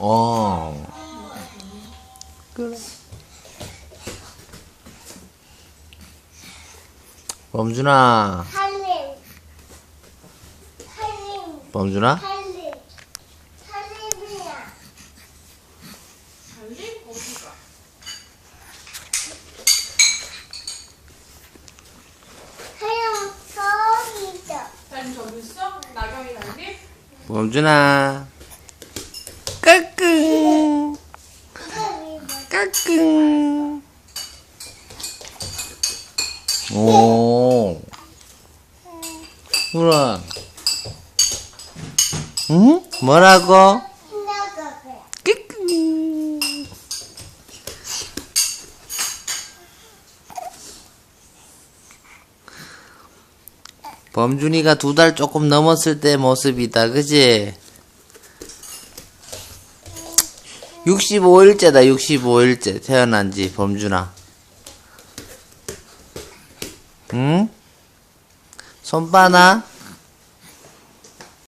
어. 범준아. 범준아? 범준아. 까꿍, 이거 이거. 까꿍. 오. 우라. 응? 뭐라고? 까꿍. 범준이가 두 달 조금 넘었을 때 모습이다, 그지? 65일째다, 65일째. 태어난 지, 범준아. 응? 손바나?